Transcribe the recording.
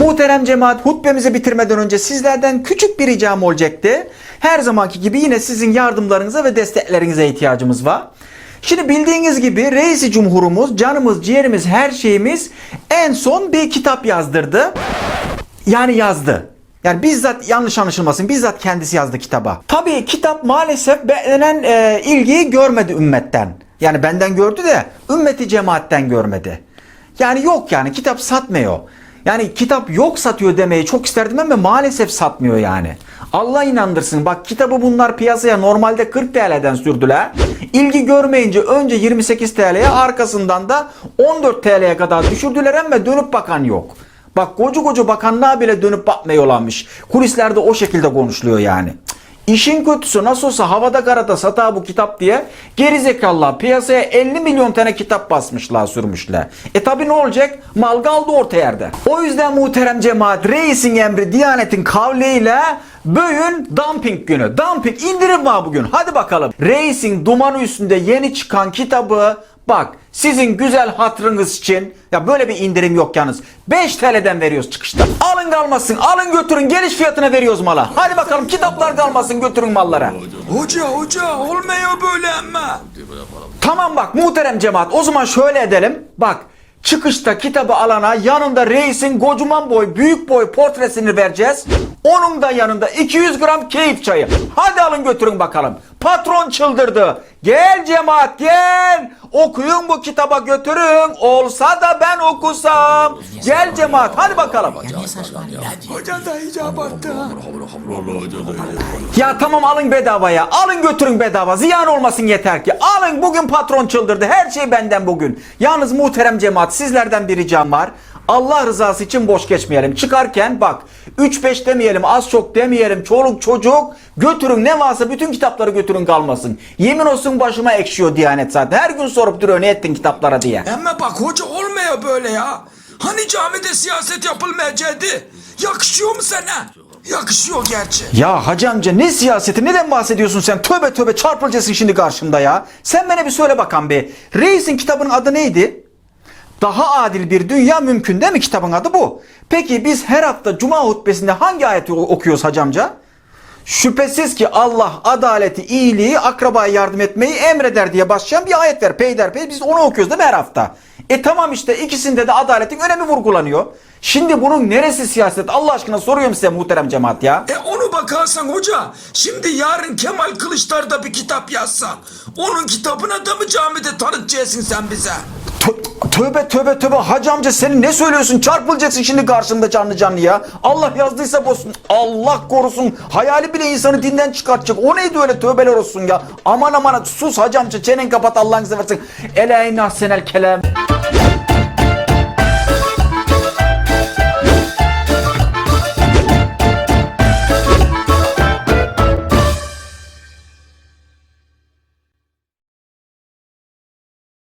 Muhterem cemaat hutbemizi bitirmeden önce sizlerden küçük bir ricam olacaktı. Her zamanki gibi yine sizin yardımlarınıza ve desteklerinize ihtiyacımız var. Şimdi bildiğiniz gibi reisi cumhurumuz, canımız, ciğerimiz, her şeyimiz en son bir kitap yazdırdı. Yani yazdı. Yani bizzat yanlış anlaşılmasın bizzat kendisi yazdı kitaba. Tabii kitap maalesef beklenen e, ilgiyi görmedi ümmetten. Yani benden gördü de ümmeti cemaatten görmedi. Yani yok yani kitap satmıyor. Yani kitap yok satıyor demeyi çok isterdim ama maalesef satmıyor yani. Allah inandırsın bak kitabı bunlar piyasaya normalde 40 TL'den sürdüler. İlgi görmeyince önce 28 TL'ye arkasından da 14 TL'ye kadar düşürdüler ama dönüp bakan yok. Bak koca koca bakanlığa bile dönüp bakmıyorlarmış. Kulislerde o şekilde konuşuluyor yani. İşin kötüsü nasıl olsa havada karada sata bu kitap diye gerizekalılar piyasaya 50 milyon tane kitap basmışlar sürmüşler. E tabi ne olacak? Mal kaldı orta yerde. O yüzden muhterem cemaat reisin emri Diyanet'in kavliyle bugün dumping günü. Dumping indirim var bugün. Hadi bakalım. Reisin dumanı üstünde yeni çıkan kitabı Bak sizin güzel hatırınız için ya böyle bir indirim yok yalnız. 5 TL'den veriyoruz çıkışta. Alın kalmasın alın götürün geliş fiyatına veriyoruz mala. Hadi bakalım kitaplar kalmasın götürün mallara. Hoca hoca olmuyor böyle ama. Tamam bak muhterem cemaat o zaman şöyle edelim. Bak çıkışta kitabı alana yanında reisin kocaman boy büyük boy portresini vereceğiz. Onun da yanında 200 gram keyif çayı. Hadi alın götürün bakalım. Patron çıldırdı. Gel cemaat gel. Okuyun bu kitaba götürün. Olsa da ben okusam. Gel cemaat hadi bakalım. Hoca da iyice abarttı ha. Ya tamam alın bedavaya. Alın götürün bedava. Ziyan olmasın yeter ki. Alın bugün patron çıldırdı. Her şey benden bugün. Yalnız muhterem cemaat sizlerden bir ricam var. Allah rızası için boş geçmeyelim. Çıkarken bak 3-5 demeyelim az çok demeyelim. Çoluk çocuk götürün ne varsa bütün kitapları götürün kalmasın. Yemin olsun başıma ekşiyor Diyanet zaten. Her gün sorup duruyor ne ettin kitaplara diye. Ama bak hoca olmuyor böyle ya. Hani camide siyaset yapılmayacaktı. Yakışıyor mu sana? Yakışıyor gerçi. Ya hacı amca ne siyaseti neden bahsediyorsun sen? Tövbe tövbe çarpılacaksın şimdi karşımda ya. Sen bana bir söyle bakan be. Reis'in kitabının adı neydi? Daha adil bir dünya mümkün değil mi kitabın adı bu? Peki biz her hafta cuma hutbesinde hangi ayeti okuyoruz hacı amca? Şüphesiz ki Allah adaleti, iyiliği, akrabaya yardım etmeyi emreder diye başlayan bir ayet var. Peyderpey biz onu okuyoruz değil mi her hafta? E tamam işte ikisinde de adaletin önemi vurgulanıyor. Şimdi bunun neresi siyaset? Allah aşkına soruyorum size muhterem cemaat ya. E onu bakarsan hoca, şimdi yarın Kemal Kılıçdaroğlu da bir kitap yazsa, onun kitabına da mı camide tanıtacaksın sen bize? Tö- Tövbe tövbe tövbe hacı amca sen ne söylüyorsun çarpılacaksın şimdi karşımda canlı canlı ya. Allah yazdıysa bozsun Allah korusun hayali bile insanı dinden çıkartacak o neydi öyle tövbeler olsun ya. Aman aman sus hacı amca çenen kapat Allah'ını seversen. Ela inna senel kelam.